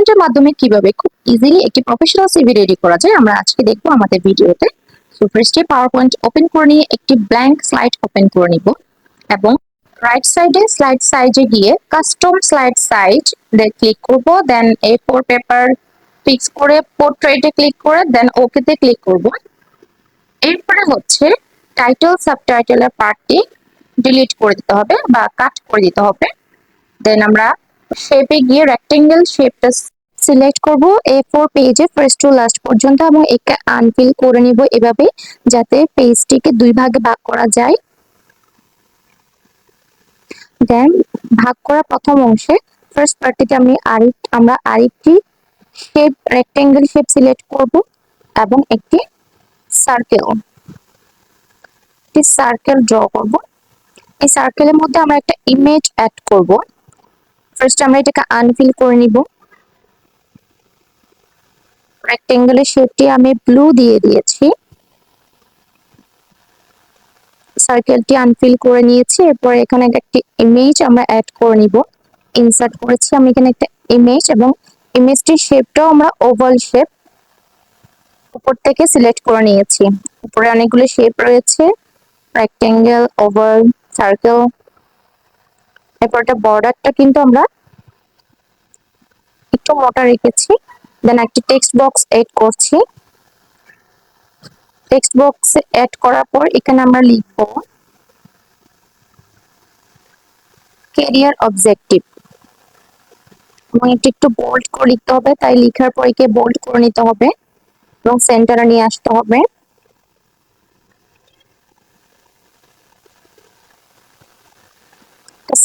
পয়েন্টের মাধ্যমে কীভাবে খুব ইজিলি একটি প্রফেশনাল সিভি রেডি করা যায়, আমরা আজকে দেখব আমাদের ভিডিওতে। সো ফার্স্টে পাওয়ার পয়েন্ট ওপেন করে নিয়ে একটি ব্ল্যাঙ্ক স্লাইড ওপেন করে নিব এবং রাইট সাইডে স্লাইড সাইজে গিয়ে কাস্টম স্লাইড সাইজ ক্লিক করব then A four paper fix করে পোর্ট্রেটে ক্লিক করে দেন ওকেতে ক্লিক করব। এরপরে হচ্ছে টাইটেল সাবটাইটেলের পার্টটি ডিলিট করে দিতে হবে বা কাট করে দিতে হবে। দেন আমরা শেপে গিয়ে রেক্টেঙ্গেল শেপটা সিলেক্ট করব। এ ফোর পেজে ফার্স্ট টু লাস্ট পর্যন্ত এবং একে আনফিল করে নিব এভাবে, যাতে পেজটিকে দুই ভাগে ভাগ করা যায়। দেন ভাগ করা প্রথম অংশে ফার্স্ট পার্টিতে আমি আরেক, আমরা আরেকটি শেপ রেক্টেঙ্গেল শেপ সিলেক্ট করব এবং একটি সার্কেল একটি সার্কেল ড্র করব। এই সার্কেলের মধ্যে আমরা একটা ইমেজ অ্যাড করব। ফার্স্ট আমরা এটাকে আনফিল করে নিব। রেক্টেঙ্গেলের শেপটি আমি ব্লু দিয়ে দিয়েছি। সার্কেলটি আনফিল করে নিয়েছি, এরপর এখানে একটি ইমেজ আমরা অ্যাড করে নিব। ইনসার্ট করেছি আমি এখানে একটা ইমেজ এবং ইমেজটির শেপটাও আমরা ওভাল শেপ উপর থেকে সিলেক্ট করে নিয়েছি। উপরে অনেকগুলো শেপ রয়েছে। রেক্টেঙ্গেল ওভাল সার্কেল এরপর একটা বর্ডারটা কিন্তু আমরা একটু মোটা রেখেছি। দেন একটি টেক্সট বক্স এড করছি। টেক্সট বক্স এড করার পর এখানে আমরা লিখব ক্যারিয়ার অবজেক্টিভ এবং এটি একটু বোল্ড করে লিখতে হবে, তাই লেখার পর একে বোল্ড করে নিতে হবে এবং সেন্টারে নিয়ে আসতে হবে।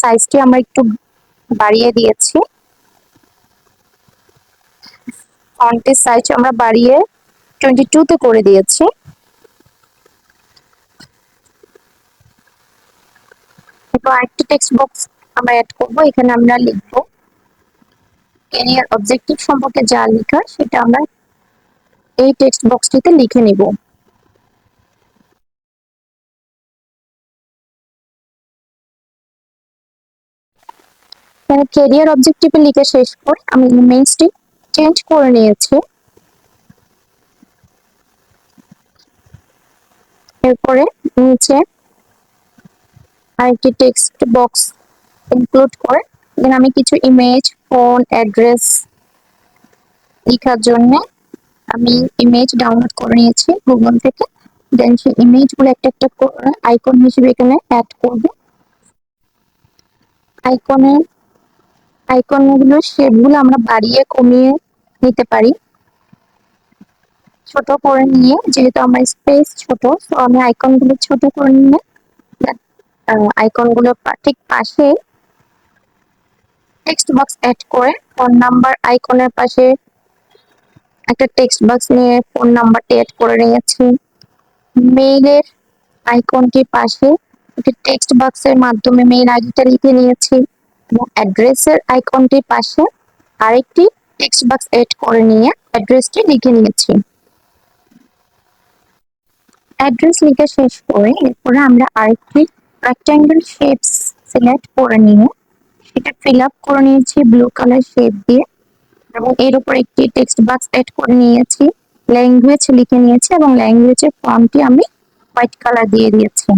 সাইজটি আমরা একটু বাড়িয়ে দিয়েছি। ফন্টের সাইজ আমরা বাড়িয়ে টোয়েন্টি টু তে করে দিয়েছি। এরপর আরেকটি টেক্সট বক্স আমরা অ্যাড করব, এখানে আমরা লিখব ক্যারিয়ার অবজেক্টিভ সম্পর্কে যা লেখা সেটা আমরা এই টেক্সট বক্সটিতে লিখে নিব। ক্যারিয়ার অবজেক্টিভে লিখে শেষ করে। আমি ইমেজটি চেঞ্জ করে নিয়েছি। এরপরে নিচে আরেকটি টেক্সট বক্স ইনক্লুড করে। দেন আমি কিছু ইমেজ ফোন অ্যাড্রেস লেখার জন্য আমি ইমেজ ডাউনলোড করে নিয়েছি গুগল থেকে। দেন সেই ইমেজগুলো একটা একটা আইকন হিসেবে এখানে অ্যাড করব। আইকনের আইকনগুলোর শেপগুলো আমরা বাড়িয়ে কমিয়ে নিতে পারি। ছোট করে নিয়ে, যেহেতু আমার স্পেস ছোট তো আমি আইকনগুলো ছোট করে নিয়ে আইকনগুলো ঠিক পাশে টেক্সট বক্স অ্যাড করে ফোন নাম্বার আইকনের পাশে একটা টেক্সট বক্স নিয়ে ফোন নাম্বারটি অ্যাড করে নিয়েছি। মেইলের আইকনটি পাশে একটি টেক্সট বক্সের মাধ্যমে মেইল আইডিটা লিখে নিয়েছি। এবং অ্যাড্রেসের আইকনটির পাশে আরেকটি টেক্সট বক্স এড করে নিয়ে অ্যাড্রেসটি লিখে নিয়েছি। অ্যাড্রেস লিখে শেষ করে এরপরে আমরা আরেকটি রেক্ট্যাঙ্গেল শেপস সিলেক্ট করে নিয়ে সেটা ফিল আপ করে নিয়েছি ব্লু কালার শেপ দিয়ে এবং এর উপর একটি টেক্সট বক্স এড করে নিয়েছি। ল্যাঙ্গুয়েজ লিখে নিয়েছি এবং ল্যাঙ্গুয়েজের ফর্মটি আমি হোয়াইট কালার দিয়ে দিয়েছি।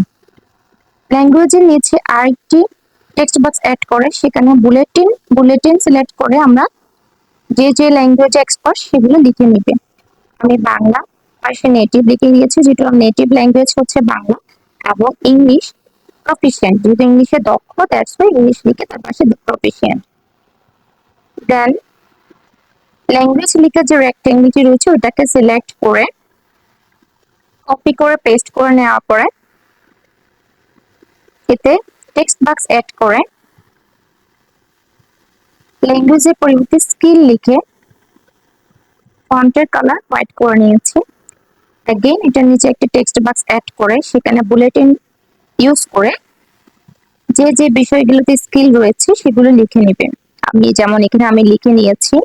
ল্যাঙ্গুয়েজের নিচে আরেকটি টেক্সট বক্স অ্যাড করে, সেখানে বুলেটিন বুলেটিন সিলেক্ট করে আমরা যে যে ল্যাঙ্গুয়েজ এক্সপার্ট সেগুলো লিখে নেবে। আমি বাংলা, পাশে নেটিভ লিখে দিয়েছি যেটা নেটিভ ল্যাঙ্গুয়েজ হচ্ছে বাংলা এবং ইংলিশ প্রফিসিয়েন্ট যেহেতু ইংলিশে দক্ষ দ্যাটস ওয়াই ইংলিশ লিখে তার পাশে প্রফিসিয়েন্ট দেন ল্যাঙ্গুয়েজ লিখে যে রেক্টেঙ্গেলটি রয়েছে, ওটাকে সিলেক্ট করে কপি করে পেস্ট করে নেওয়ার পরে, এতে টেক্সট বক্স অ্যাড করে ল্যাঙ্গুয়েজের পরিবর্তে স্কিল লিখে ফন্টের কালার হোয়াইট করে নিয়েছি। অ্যাগেন এটার নিচে একটা টেক্সট বক্স অ্যাড করে, সেখানে বুলেটিন ইউজ করে যে যে বিষয়গুলোতে স্কিল রয়েছে সেগুলো লিখে নেবেন। আমি যেমন এখানে আমি লিখে নিয়েছি,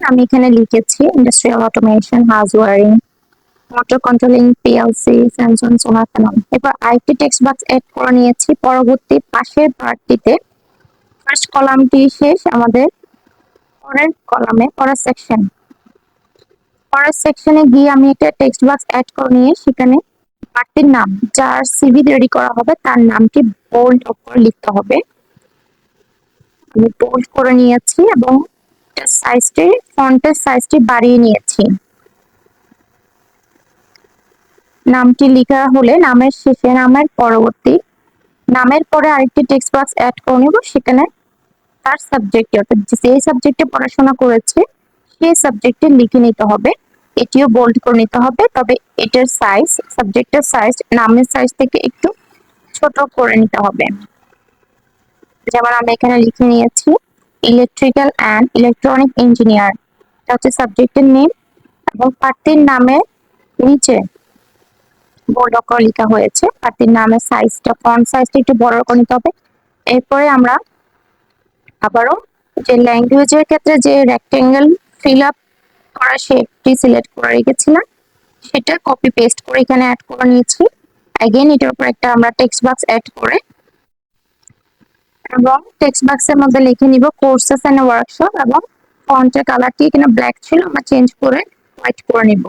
আমি এখানে লিখেছি industrial automation house wiring motor controlling PLC Samsung solar panel এবার আরেকটি টেক্সট বক্স এড করে নিয়েছি। পরবর্তী পাশের পার্টটিতে ফার্স্ট কলামটি শেষ আমাদের পরের কলামে পরের সেকশন পরের সেকশনে গিয়ে আমি একটা টেক্সট বক্স অ্যাড করে নিয়ে সেখানে প্রার্থীর নাম, যার সিভি রেডি করা হবে, তার নামটি বোল্ড করে লিখতে হবে। আমি বোল্ড করে নিয়েছি এবং সাইজটি ফন্টের সাইজটি বাড়িয়ে নিয়েছি। নামটি লেখা হলে নামের শেষে নামের পরবর্তী, নামের পরে আরেকটি টেক্সট বক্স অ্যাড করে নেব, সেখানে তার সাবজেক্টে অর্থাৎ যে সাবজেক্টে পড়াশোনা করেছে, সেই সাবজেক্টে লিখে নিতে হবে। এটিও বোল্ড করে নিতে হবে, তবে এটার সাইজ সাবজেক্টের সাইজ নামের সাইজ থেকে একটু ছোট করে নিতে হবে। যেমন আমি এখানে লিখে নিয়েছি ইলেকট্রিক্যাল অ্যান্ড ইলেকট্রনিক ইঞ্জিনিয়ার এটা হচ্ছে সাবজেক্টের নেম এবং প্রার্থীর নামের নিচে বোল্ড অক্ষর লেখা হয়েছে প্রার্থীর নামের সাইজটা ফন্ট সাইজটা একটু বড় করে হবে। এরপরে আমরা আবারও যে ল্যাঙ্গুয়েজের ক্ষেত্রে যে রেক্টেঙ্গেল ফিল আপ করা শেপটি সিলেক্ট করে রেখেছিলাম, সেটা কপি পেস্ট করে এখানে অ্যাড করে নিয়েছি। অ্যাগেন এটার উপর একটা আমরা টেক্সট বক্স অ্যাড করে এবং টেক্সট বক্সের মধ্যে লিখে নিব কোর্সেস এন্ড ওয়ার্কশপ এবং ফন্টের কালারটি এখানে ব্ল্যাক ছিল, আমরা চেঞ্জ করে হোয়াইট করে নিব।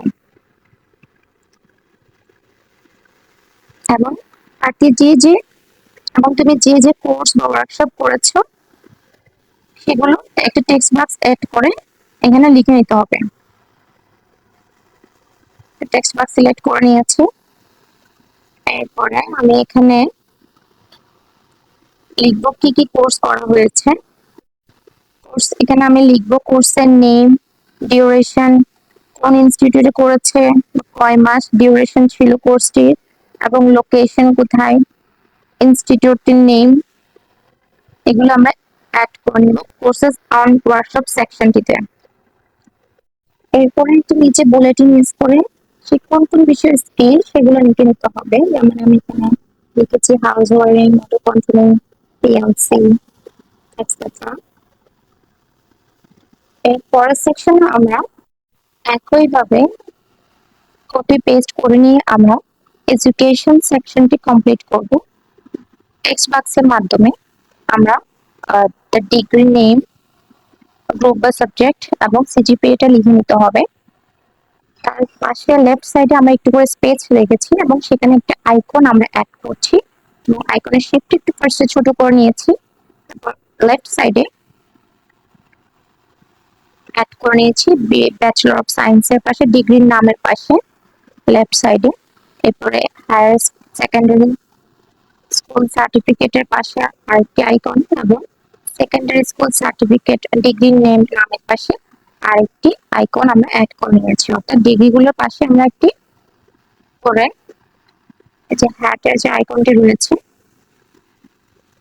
এবং প্রার্থী যে যে এবং তুমি যে যে কোর্স বা ওয়ার্কশপ করেছ, সেগুলো একটা টেক্সট বক্স অ্যাড করে এখানে লিখে নিতে হবে। টেক্সট বক্স সিলেক্ট করে নিয়েছি। এরপরে আমি এখানে লিখব কি কি কোর্স করা হয়েছে। কোর্স এখানে আমি লিখব কোর্সের নেম ডিউরেশন কোন ইনস্টিটিউটে করেছে, কয় মাস ডিউরেশন ছিল কোর্সটির এবং লোকেশন কোথায় ইনস্টিটিউটের নেম এগুলো আমরা অ্যাড করে নিব। কোর্সেস অন ওয়ার্কশপ সেকশনটিতে এরপরে একটু নিচে বুলেটিন ইউজ করে কোন কোন বিষয়ের স্কিল সেগুলো লিখে নিতে হবে। যেমন আমি এখানে লিখেছি house wiring motor controlling PLC etcetera এর পরের সেকশনে আমরা একইভাবে কপি পেস্ট করে নিয়ে আমরা এডুকেশন সেকশনটি কমপ্লিট করব। টেক্সট বক্সের মাধ্যমে আমরা দ্য ডিগ্রি নেম গ্রুপ বা সাবজেক্ট এবং সিজিপিএটা লিখে নিতে হবে। তার পাশে লেফট সাইডে আমরা একটু করে স্পেস রেখেছি এবং সেখানে একটা আইকন আমরা অ্যাড করছি। এবং আইকনের শেপটা একটু ফার্স্টে ছোট করে নিয়েছি। তারপর লেফট সাইডে অ্যাড করে নিয়েছি ব্যাচেলর অফ সায়েন্সের পাশে ডিগ্রির নামের পাশে লেফট সাইডে এরপরে হায়ার সেকেন্ডারি স্কুল সার্টিফিকেটের পাশে আরেকটি আইকন এবং secondary school certificate degree name নামের পাশে আরেকটি আইকন আমরা অ্যাড করে নিয়েছি। অর্থাৎ ডিগ্রিগুলোর পাশে আমরা একটি করে যে হ্যাটের যে আইকনটি রয়েছে,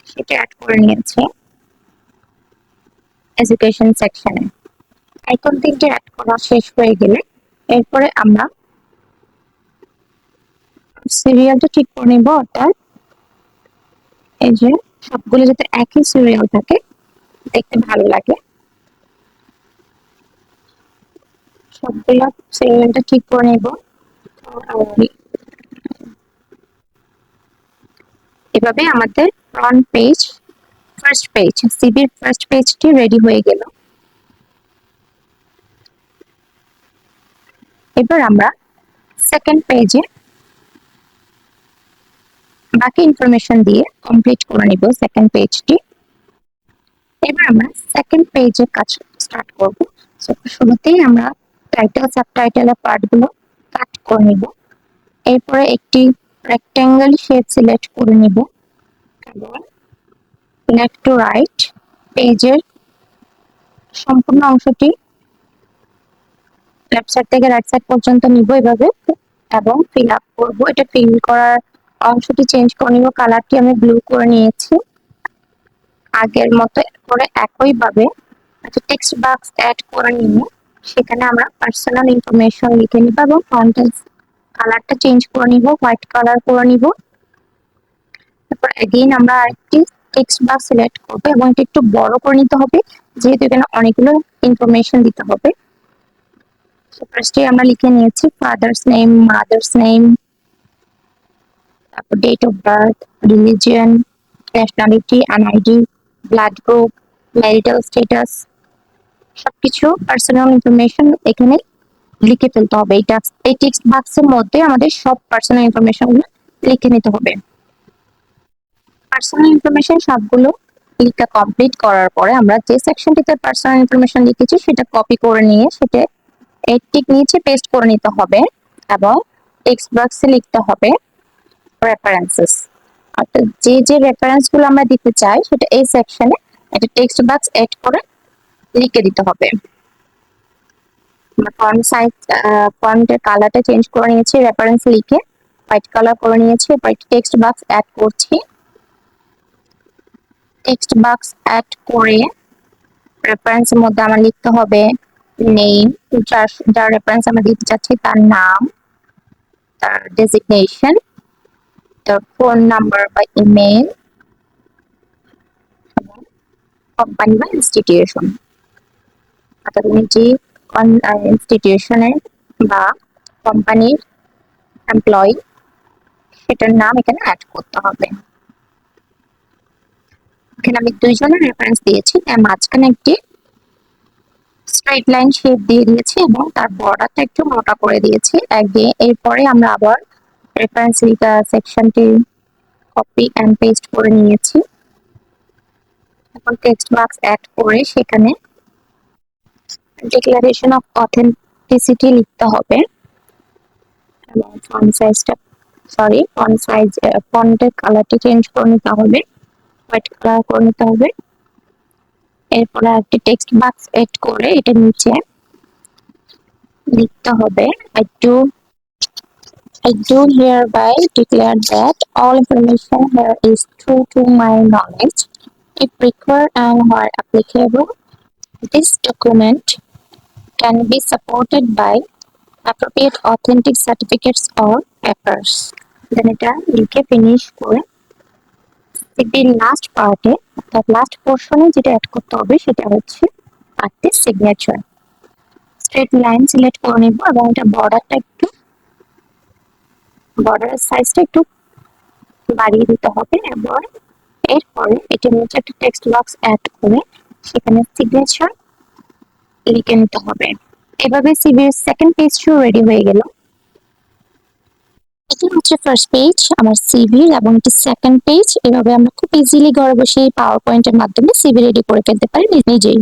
সেটা অ্যাড করে নিয়েছি এডুকেশন সেকশনে আইকন তিনটি অ্যাড করা শেষ হয়ে গেলে এরপরে আমরা সিরিয়ালটা ঠিক করে নিব অর্থাৎ এই যে, সবগুলো যাতে একই সিরিয়াল থাকে, দেখতে ভালো লাগে। সবগুলো সিরিয়ালটা ঠিক করে নেব। এভাবে আমাদের ফ্রন্ট পেজ ফার্স্ট পেজ সিবির ফার্স্ট পেজটি রেডি হয়ে গেল। এবার আমরা সেকেন্ড পেজে বাকি ইনফরমেশন দিয়ে কমপ্লিট করে নিব সেকেন্ড পেজটি এবার আমরা সেকেন্ড পেজে কাজ স্টার্ট করব। শুরুতেই আমরা টাইটেল সাবটাইটেলের পার্টগুলো কাট করে নিব। এরপরে একটি রেক্ট্যাঙ্গেল শেপ সিলেক্ট করে নিব। এবং লেফট টু রাইট পেজের সম্পূর্ণ অংশটি লেফট সাইড থেকে রাইট সাইড পর্যন্ত নিব এভাবে, এবং ফিল আপ করব। এটা ফিল করার অংশটি চেঞ্জ করে নিব কালারটি আমি ব্লু করে নিয়েছি। আগের মতো করে একইভাবে একটা টেক্সট বক্স অ্যাড করে নিব। সেখানে আমরা পার্সোনাল ইনফরমেশন লিখে নিব এবং কন্টেন্টস কালারটা চেঞ্জ করে নিব হোয়াইট কালার করে নিব। তারপর এগেইন আমরা আরেকটি টেক্সট বক্স সিলেক্ট করব এবং এটা একটু বড় করে নিতে হবে, যেহেতু এখানে অনেকগুলো ইনফরমেশন দিতে হবে। ফার্স্টে আমরা লিখে নিয়েছি ফাদার্স নেম মাদার্স নেম তারপর date of birth religion nationality NID blood group marital status সবকিছু পার্সোনাল ইনফরমেশন এখানে লিখে ফেলতে হবে। এই টাক্স এই টেক্সট বাক্সের মধ্যে আমাদের সব পার্সোনাল ইনফরমেশনগুলো লিখে নিতে হবে। পার্সোনাল ইনফরমেশন সবগুলো লেখা কমপ্লিট করার পরে আমরা যে সেকশনটিতে পার্সোনাল ইনফরমেশন লিখেছি সেটা কপি করে নিয়ে সেটা এই টিক নিচে পেস্ট করে নিতে হবে এবং টেক্সট বক্সে লিখতে হবে। রেফারেন্সেস অর্থাৎ যে যে রেফারেন্সগুলো আমরা দিতে চাই, সেটা এই সেকশনে একটা টেক্সট বক্স এড করে লিখে দিতে হবে। ফন্ট সাইজ ফন্টের কালারটা চেঞ্জ করে নিয়েছি রেফারেন্স লিখে হোয়াইট কালার করে নিয়েছি, এরপর টেক্সট বক্স অ্যাড করছি। টেক্সট বক্স অ্যাড করে রেফারেন্সের মধ্যে আমার লিখতে হবে নেম যার যার রেফারেন্স আমরা দিতে চাচ্ছি তার নাম, তার ডেজিগনেশন তার ফোন নাম্বার বা ইমেল কোম্পানি বা ইনস্টিটিউশন অর্থাৎ তুমি যে বা কোম্পানির এমপ্লয়ি সেটার নাম এখানে অ্যাড করতে হবে। এখানে আমি দুইজনের রেফারেন্স দিয়েছি, তার মাঝখানে একটি স্ট্রেট লাইন শেপ দিয়ে দিয়েছি এবং তার বর্ডারটা একটু মোটা করে দিয়েছি। একদিকে এরপরে আমরা আবার রেফারেন্স সেকশনটি কপি অ্যান্ড পেস্ট করে নিয়েছি। এখন টেক্সট বক্স অ্যাড করে সেখানে ডিক্লারেশন অফ অথেন্টিসিটি লিখতে হবে। এবং ফন্ট সাইজটা সরি ফন্ট সাইজ ফন্টের কালারটি চেঞ্জ করে নিতে হবে। হোয়াইট কালার করে নিতে হবে। এরপরে একটি টেক্সট বক্স এড করে এটা নিচে লিখতে হবে। I do I do hereby declare that all information here is true to my knowledge. If required and where applicable, this document can be supported by appropriate authentic certificates or papers. Then এটা লিখে finish করে সিপির last পার্টে অর্থাৎ last পোর্শনে যেটা add করতে হবে সেটা হচ্ছে artist signature straight line select করে নিব এবং এটা বর্ডারটা একটু বর্ডারের সাইজটা একটু বাড়িয়ে দিতে হবে। এবং এরপরে এটার নিচে একটা টেক্সট বক্স অ্যাড করে সেখানে সিগনেচার লিখে নিতে হবে। এভাবে সিভির সেকেন্ড পেজটিও রেডি হয়ে গেল। এটি হচ্ছে ফার্স্ট পেজ আমার সিভি এবং এটি সেকেন্ড পেজ এভাবে আমরা খুব ইজিলি ঘরে বসে পাওয়ার পয়েন্টের মাধ্যমে সিভি রেডি করে ফেলতে পারি নিজেই।